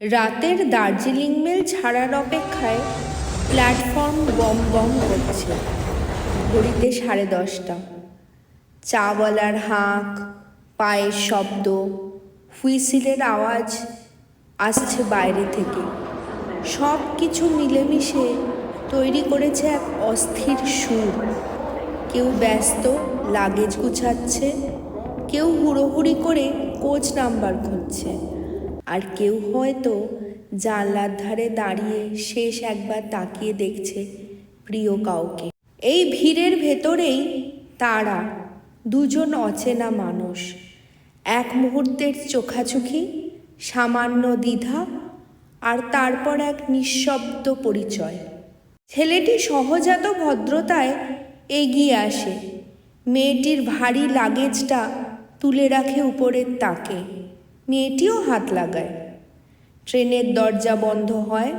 রাতের দার্জিলিং মেল ছাড়ার অপেক্ষায় প্ল্যাটফর্ম বম বম করছে। ঘড়িতে সাড়ে দশটা। চাওয়ালার হাঁক, পায়ের শব্দ, হুইসিলের আওয়াজ আসছে বাইরে থেকে। সব কিছু মিলেমিশে তৈরি করেছে এক অস্থির সুর। কেউ ব্যস্ত, লাগেজ গুছাচ্ছে, কেউ হুড়োহুড়ি করে কোচ নাম্বার খুঁজছে। আর কেউ হয়তো জানলার ধারে দাঁড়িয়ে শেষ একবার তাকিয়ে দেখছে প্রিয় কাউকে। এই ভিড়ের ভেতরেই তারা দুজন অচেনা মানুষ। এক মুহূর্তের চোখাচোখি, সামান্য দ্বিধা আর তারপর এক নিঃশব্দ পরিচয়। ছেলেটি সহজাত ভদ্রতায় এগিয়ে আসে। মেয়েটির ভারী লাগেজটা তুলে রাখে উপরের তাকে। মেয়েটিও হাত লাগায়। ট্রেনের দরজা বন্ধ হয়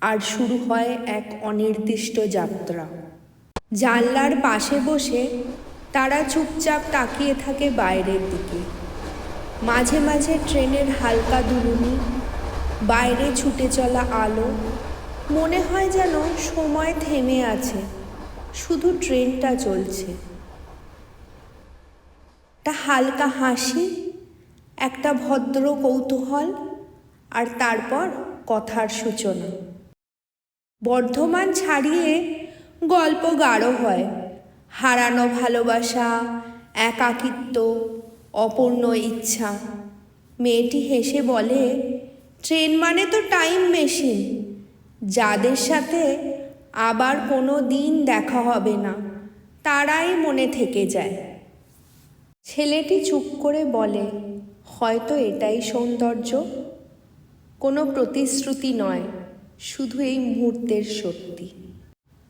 আর শুরু হয় এক অনির্দিষ্ট যাত্রা। জানলার পাশে বসে তারা চুপচাপ তাকিয়ে থাকে বাইরের দিকে। মাঝে মাঝে ট্রেনের হালকা দুলুনি, বাইরে ছুটে চলা আলো, মনে হয় যেন সময় থেমে আছে, শুধু ট্রেনটা চলছে। একটা হালকা হাসি একটা ভদ্র কৌতূহল আর তারপর কথার সূচনা। বর্ধমান ছাড়িয়ে গল্প গাঢ় হয়। হারানো ভালোবাসা, একাকিত্ব, অপূর্ণ ইচ্ছা। মেয়েটি হেসে বলে, ট্রেন মানে তো টাইম মেশিন। যাদের সাথে আবার কোনো দিন দেখা হবে না, তারাই মনে থেকে যায়। ছেলেটি চুপ করে বলে হয়তো এটাই সৌন্দর্য। কোনো প্রতিশ্রুতি নয়, শুধু এই মুহূর্তের সত্যি।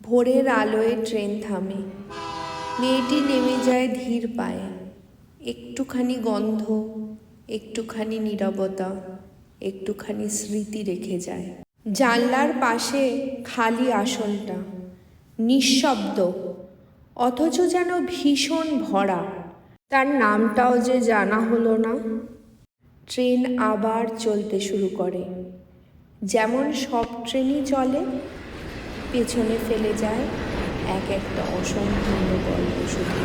ভোরের আলোয় ট্রেন থামে, মেয়েটি নেমে যায় ধীর পায়ে। একটুখানি গন্ধ, একটুখানি নীরবতা, একটুখানি স্মৃতি রেখে যায়। জানলার পাশে খালি আসনটা, নিঃশব্দ, অথচ যেন ভীষণ ভরা। তার নামটাও যে জানা হলো না। ট্রেন আবার চলতে শুরু করে। যেমন সব ট্রেনই চলে, পেছনে ফেলে যায় এক একটা অসম্পূর্ণ গল্প শুধু।